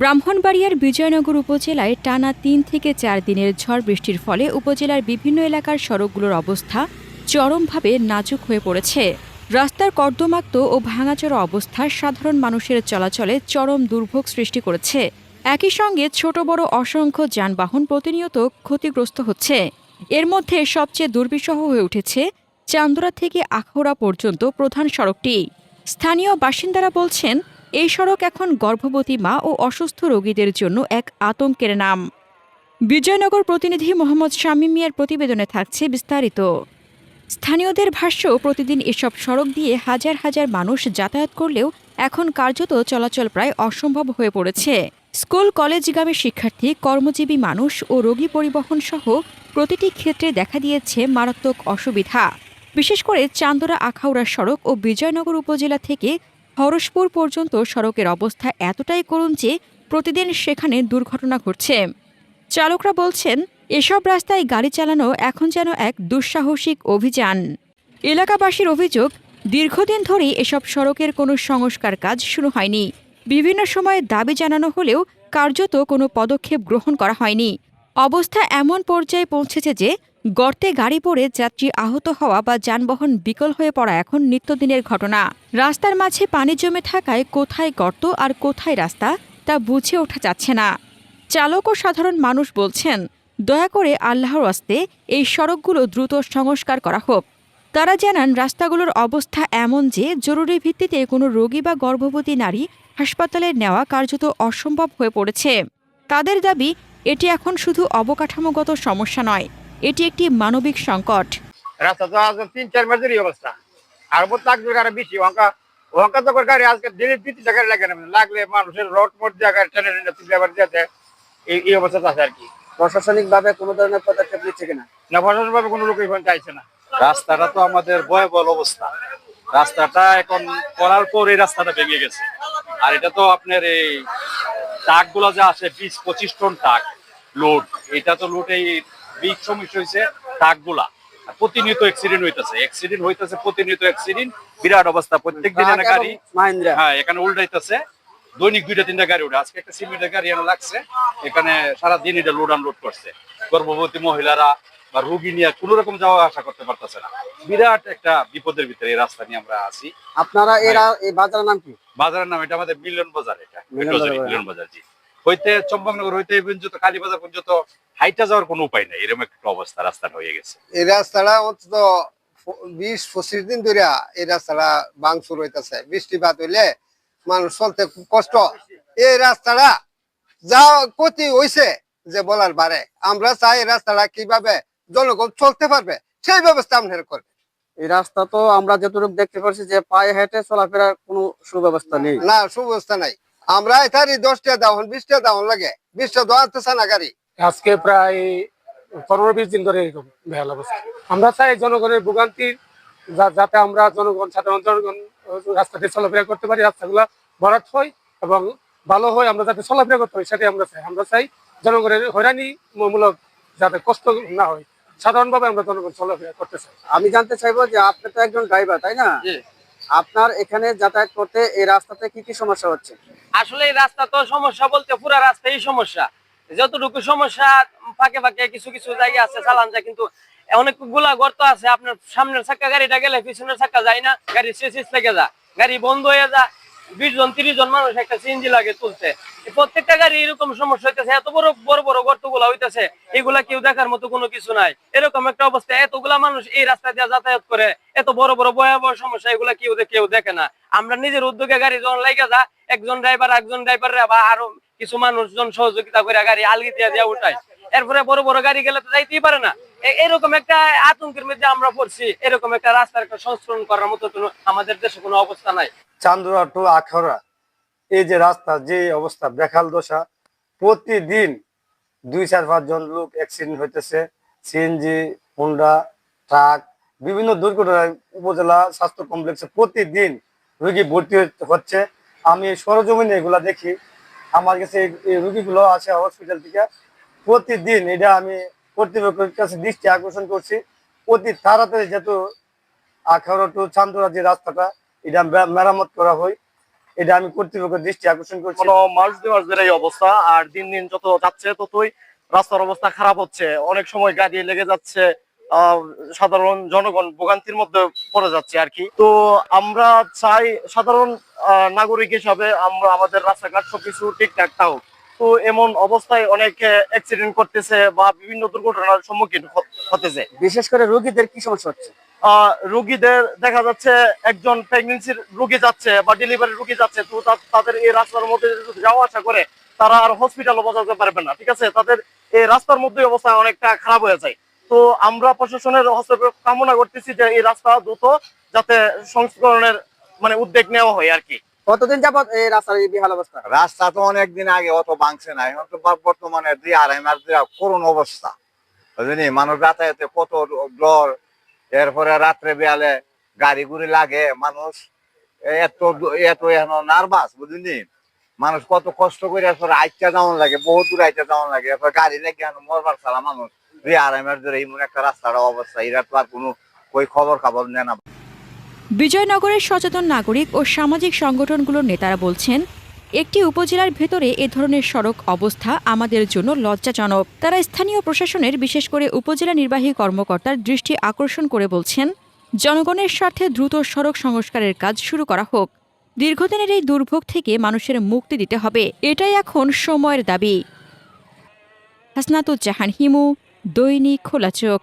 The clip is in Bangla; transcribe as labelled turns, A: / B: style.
A: ব্রাহ্মণবাড়িয়ার বিজয়নগর উপজেলায় টানা তিন থেকে চার দিনের ঝড় বৃষ্টির ফলে উপজেলার বিভিন্ন এলাকার সড়কগুলোর অবস্থা চরমভাবে নাজুক হয়ে পড়েছে। রাস্তার কর্দমাক্ত ও ভাঙাচোরা অবস্থা সাধারণ মানুষের চলাচলে চরম দুর্ভোগ সৃষ্টি করেছে। একই সঙ্গে ছোট, বড়, অসংখ্য যানবাহন প্রতিনিয়ত ক্ষতিগ্রস্ত হচ্ছে। এর মধ্যে সবচেয়ে দুর্বিষহ হয়ে উঠেছে চান্দরা থেকে আখাউড়া পর্যন্ত প্রধান সড়কটি। স্থানীয় বাসিন্দারা বলছেন এই সড়ক এখন গর্ভবতী মা ও অসুস্থ রোগীদের জন্য এক আতঙ্কের নাম। বিজয়নগর প্রতিনিধি মোহাম্মদ শামীম মিয়ার প্রতিবেদনে থাকছে বিস্তারিত। স্থানীয়দের ভাষ্য, প্রতিদিন এসব সড়ক দিয়ে হাজার হাজার মানুষ যাতায়াত করলেও এখন কার্যত চলাচল প্রায় অসম্ভব হয়ে পড়েছে। স্কুল, কলেজগামী শিক্ষার্থী, কর্মজীবী মানুষ ও রোগী পরিবহন সহ প্রতিটি ক্ষেত্রে দেখা দিয়েছে মারাত্মক অসুবিধা। বিশেষ করে চান্দরা আখাউড়া সড়ক ও বিজয়নগর উপজেলা থেকে হরসপুর পর্যন্ত সড়কের অবস্থা এতটাই করুণ যে প্রতিদিন সেখানে দুর্ঘটনা ঘটছে। চালকরা বলছেন, এসব রাস্তায় গাড়ি চালানো এখন যেন এক দুঃসাহসিক অভিযান। এলাকাবাসীর অভিযোগ, দীর্ঘদিন ধরেই এসব সড়কের কোনো সংস্কার কাজ শুরু হয়নি। বিভিন্ন সময়ে দাবি জানানো হলেও কার্যত কোনো পদক্ষেপ গ্রহণ করা হয়নি। অবস্থা এমন পর্যায়ে পৌঁছেছে যে গর্তে গাড়ি পড়ে যাত্রী আহত হওয়া বা যানবাহন বিকল হয়ে পড়া এখন নিত্যদিনের ঘটনা। রাস্তার মাঝে পানি জমে থাকায় কোথায় গর্ত আর কোথায় রাস্তা তা বুঝে ওঠা যাচ্ছে না। চালক ও সাধারণ মানুষ বলছেন, দয়া করে আল্লাহর আস্তে এই সড়কগুলো দ্রুত সংস্কার করা হোক। তারা জানান, রাস্তাগুলোর অবস্থা এমন যে জরুরি ভিত্তিতে কোনো রোগী বা গর্ভবতী নারী হাসপাতালে নেওয়া কার্যত অসম্ভব হয়ে পড়েছে। তাদের দাবি, এটি এখন শুধু অবকাঠামোগত সমস্যা নয় এটি একটি মানবিক সংকট।
B: রাস্তা তো আজকে তিন চার অবস্থা। আর উপর তাকবির গাড়ি বেশি ওখানকা ওখানকা তো গাড়ি আজকে দিনে দুই তিনটা গাড়ি লাগে না। লাগলে মানুষের রোড মোট দিয়ে গাড়ি টেনে টেনে তুলে আবার দিতে এই এই আছে আর কি।
C: প্রশাসনিক ভাবে কোনো ধরনের পদক্ষেপ নিচ্ছে কিনা?
B: না প্রশাসন কোনো লোক এখানে চাইছে না।
D: রাস্তাটা তো আমাদের ভয়াবহ অবস্থা। রাস্তাটা এখন করার পর এই রাস্তাটা ভেঙে গেছে। আর এটা তো আপনার এই ট্রাকগুলো যা আছে বিশ পঁচিশ টন ট্রাক লোড। এটা তো লোড এই বিগ সমস্যা হয়েছে ট্রাকগুলা আর প্রতিনিয়ত অ্যাক্সিডেন্ট হইতেছে। অ্যাক্সিডেন্ট হইতেছে প্রতিনিয়ত অ্যাক্সিডেন্ট বিরাট অবস্থা। প্রত্যেক দিন
C: ট্রাক
D: গাড়ি হ্যাঁ এখানে উল্টাইতেছে। দৈনিক দুইটা তিনটা গাড়ি উঠে আজকে একটা সিমেন্টের গাড়ি এনে লাগছে। এখানে সারা দিন এটা লোড আনলোড করছে। গর্ভবতী মহিলারা বা রুগী নিয়ে কোন রকম যাওয়া আসা করতে পারতেছে না। বিরাট একটা বিপদের ভিতরে এই রাস্তা নিয়ে আমরা আছি।
C: আপনারা এরা এই বাজারের নাম কি?
D: বাজারের নাম এটা আমাদের মিলন বাজার এটা।
C: মিলন বাজার
D: জি। হইতে চম্পকনগর হইতে পর্যন্ত কালীবাজার পর্যন্ত হাইটা যাওয়ার কোনো উপায় নাই। এরকম একটা অবস্থা রাস্তাটা হয়ে গেছে।
E: এই রাস্তাটা অন্তত বিশ পঁচিশ দিন ধরে এই রাস্তাটা ভাঙচুর হইতেছে। বৃষ্টিপাত হইলে মানুষ চলতে খুব কষ্ট। এই রাস্তাটা যা ক্ষতি হইছে যে বলার বারে আমরা চাই এই রাস্তাটা কীভাবে জনগণ চলতে পারবে সেই ব্যবস্থা আপনারা করবে
C: এই রাস্তা তো আমরা যতটুকু দেখতে পাচ্ছি যে পায়ে হেঁটে চলাফেরার কোনো সুব্যবস্থা নেই।
E: না সুব্যবস্থা নাই। আমরা এটারই দশটা দাওন বিশটা দাওন লাগে। বিশটা দোয়াতেছে না গাড়ি।
F: আজকে প্রায় পনেরো বিশ দিন ধরে এরকম বেহাল অবস্থা। আমরা চাই জনগণের ভোগান্তি যা- যাতে আমরা জনগণ সাধারণ জনগণ রাস্তাতে চলাফেরা করতে পারি রাস্তাগুলো ভরাট হয় এবং ভালো হয় আমরা যাতে চলাফেরা করতে পারি সেটাই আমরা চাই। আমরা চাই জনগণের হয়রানি মূলক যাতে কষ্ট না হয়। সাধারণভাবে আমরা জনগণ চলাফেরা করতে চাই।
C: আমি জানতে চাইব যে আপনি তো একজন ড্রাইভার তাই না? আপনার এখানে যাতায়াত করতে এই রাস্তাতে কি কি সমস্যা হচ্ছে?
G: আসলে এই রাস্তা তো সমস্যা বলতে পুরা রাস্তাই সমস্যা। যতটুকু সমস্যা, ফাঁকে ফাঁকে কিছু কিছু জায়গা আছে, চালান যায়, কিন্তু অনেকগুলা গর্ত আছে, আপনার সামনের চাক্কা গাড়িটা গেলে পিছনের চাক্কা যায় না গাড়ি শেষ লেগে যা গাড়ি বন্ধ হয়ে যা বিশ জন, তিরিশ জন মানুষ একটা সিএনজি লাগে এই প্রত্যেকটা গাড়ি এরকম সমস্যা হইতেছে, এত বড় বড় বড় হইতেছে, এগুলা কেউ দেখার মতো কোনো কিছু নাই। এরকম একটা অবস্থা, এতগুলা মানুষ এই রাস্তা দিয়ে যাতায়াত করে, এত বড় বড় ভয়াবহ সমস্যা এগুলা কেউ কেউ দেখে না। আমরা নিজের উদ্যোগে গাড়ি যখন লাগে যা, একজন ড্রাইভার একজন ড্রাইভার বা আরও কিছু মানুষজন সহযোগিতা করে গাড়ি আলগি দিয়ে দিয়ে উঠায়। এরপরে বড় বড় গাড়ি গেলে তো যাইতেই পারে না। এরকম একটা আতঙ্কের মধ্যে আমরা পড়ছি। এরকম একটা রাস্তার সংস্করণ করার মতো কোনো আমাদের দেশে কোনো অবস্থা নাই।
H: চান্দুরা টু আখাউড়া, এই যে রাস্তা, যে অবস্থা বেখাল দশা, প্রতিদিন দুই চার পাঁচজন লোক অ্যাক্সিডেন্ট হইতেছে। সিএনজি হোন্ডা ট্রাক বিভিন্ন দুর্ঘটনায় উপজেলা স্বাস্থ্য কমপ্লেক্সে প্রতিদিন রুগী ভর্তি হচ্ছে। আমি সরজমিনে এগুলা দেখি। আমার কাছে এই রুগীগুলো আছে হসপিটাল থেকে। প্রতিদিন এটা আমি কর্তৃপক্ষের কাছে দৃষ্টি আকর্ষণ করছি। অতি তাড়াতাড়ি যেহেতু আখাউড়া টু চান্দুরা যে রাস্তাটা, এটা মেরামত করা হয়। এটা আমি কর্তৃপক্ষের দৃষ্টি আকর্ষণ করছি।
I: মাস দুই মাস এই অবস্থা, আর দিন দিন যত যাচ্ছে ততই রাস্তার অবস্থা খারাপ হচ্ছে। অনেক সময় গাড়ি লেগে যাচ্ছে সাধারণ জনগণ ভোগান্তির মধ্যে পড়ে যাচ্ছে আর কি। তো আমরা চাই সাধারণ নাগরিক হিসাবে আমরা আমাদের রাস্তাঘাট সবকিছু ঠিকঠাক থাকুক। তো এমন অবস্থায় অনেক অ্যাক্সিডেন্ট করতেছে বা বিভিন্ন দুর্ঘটনার সম্মুখীন হতেছে।
C: বিশেষ করে রোগীদের কি সমস্যা হচ্ছে?
I: রোগীদের দেখা যাচ্ছে একজন প্রেগনেন্সির রোগী যাচ্ছে বা ডেলিভারি রোগী যাচ্ছে তো তাদের এই রাস্তার মধ্যে যদি যাওয়া আসা করে তারা আর হসপিটালও বাঁচাতে পারবে না ঠিক আছে? তাদের এই রাস্তার মধ্যে অবস্থা অনেকটা খারাপ হয়ে যায়। তো আমরা প্রশাসনের হস্তক্ষেপ কামনা করতেছি যে এই রাস্তা দ্রুত যাতে সংস্করণের মানে উদ্যোগ নেওয়া হয় আর কি।
C: কতদিন যাবত এই রাস্তার এই বেহাল অবস্থা?
J: রাস্তা তো অনেক দিন আগে, অত ভাঙছে না। এখন তো বর্তমানে দুই আড়াই মাস করুন অবস্থা। বুঝলি? মানুষ যাতায়াতে কত ডর। এরপরে রাত্রে বেয়ালে গাড়ি গুড়ি লাগে, মানুষ এত এত এখন নার্ভাস, বুঝলি? মানুষ কত কষ্ট করে এরপরে আইটা যাওয়ান লাগে বহু দূর আইটা যাওয়ান লাগে। এরপর গাড়ি লেগে এখন মরবার ছাড়া মানুষ দুই আড়াই মাস ধরে এমন একটা রাস্তার অবস্থা। এরা তো আর কোনো কই খবর খাবর নেয় না।
A: বিজয়নগরের সচেতন নাগরিক ও সামাজিক সংগঠনগুলোর নেতারা বলছেন, একটি উপজেলার ভেতরে এ ধরনের সড়ক অবস্থা আমাদের জন্য লজ্জাজনক। তারা স্থানীয় প্রশাসনের বিশেষ করে উপজেলা নির্বাহী কর্মকর্তার দৃষ্টি আকর্ষণ করে বলছেন, জনগণের স্বার্থে দ্রুত সড়ক সংস্কারের কাজ শুরু করা হোক। দীর্ঘদিনের এই দুর্ভোগ থেকে মানুষের মুক্তি দিতে হবে, এটাই এখন সময়ের দাবি। হাসনাতুজ্জাহান হিমু, দৈনিক খোলা চোখ।